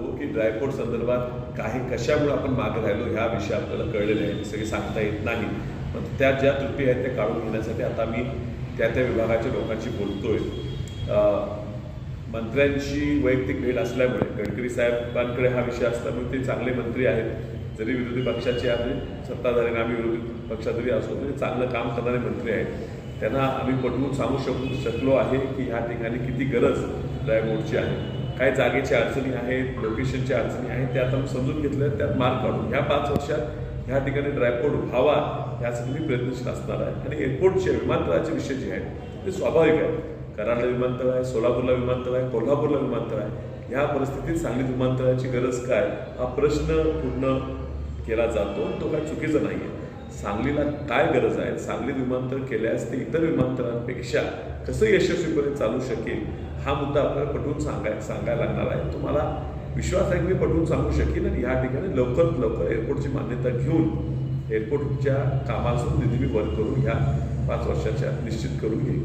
सांगतो की ड्रायफ्रूट संदर्भात काही कशामुळे आपण मागे राहिलो ह्या विषय आपल्याला कळलेले आहे सगळे सांगता येत नाही. पण त्या ज्या त्रुटी आहेत त्या काढून घेण्यासाठी आता मी त्या त्या विभागाच्या लोकांशी बोलतोय. अं, मंत्र्यांची वैयक्तिक भेट असल्यामुळे गडकरी साहेबांकडे हा विषय असल्यामुळे ते चांगले मंत्री आहेत. जरी विरोधी पक्षाचे आम्ही सत्ताधारी आम्ही विरोधी पक्षात जरी असलो तरी चांगलं काम करणारे मंत्री आहेत. त्यांना आम्ही पटवून सांगू शकू शकलो आहे की ह्या ठिकाणी किती गरज ड्रायबोर्डची आहे. काय जागेच्या अडचणी आहेत लोकेशनच्या अडचणी आहेत त्या आता समजून घेतल्या त्यात मार्ग काढून. ह्या पाच वर्षात ह्या ठिकाणी ड्रायपोर्ट व्हावा यासाठी मी प्रयत्नशील असणार आहे. आणि एअरपोर्टचे विमानतळाचे विषय जे आहेत ते स्वाभाविक आहे कराडला विमानतळ आहे सोलापूरला विमानतळ आहे कोल्हापूरला विमानतळ आहे. ह्या परिस्थितीत सांगलीत विमानतळाची गरज काय? हा प्रश्न पूर्ण केला जातो तो काय चुकीचा नाही आहे सांगलीला काय गरज आहे? सांगलीत विमानतळ केल्यास ते इतर विमानतळांपेक्षा कसं यशस्वीपणे चालू शकेल? हा मुद्दा आपल्याला पटवून सांगाय सांगायला लागणार आहे. तुम्हाला विश्वास आहे की मी पटवून सांगू शकेन? आणि ह्या ठिकाणी लवकरात लवकर एअरपोर्टची मान्यता घेऊन एअरपोर्टच्या कामाचं निधी मी वर करून ह्या पाच वर्षाच्या निश्चित करून घेईन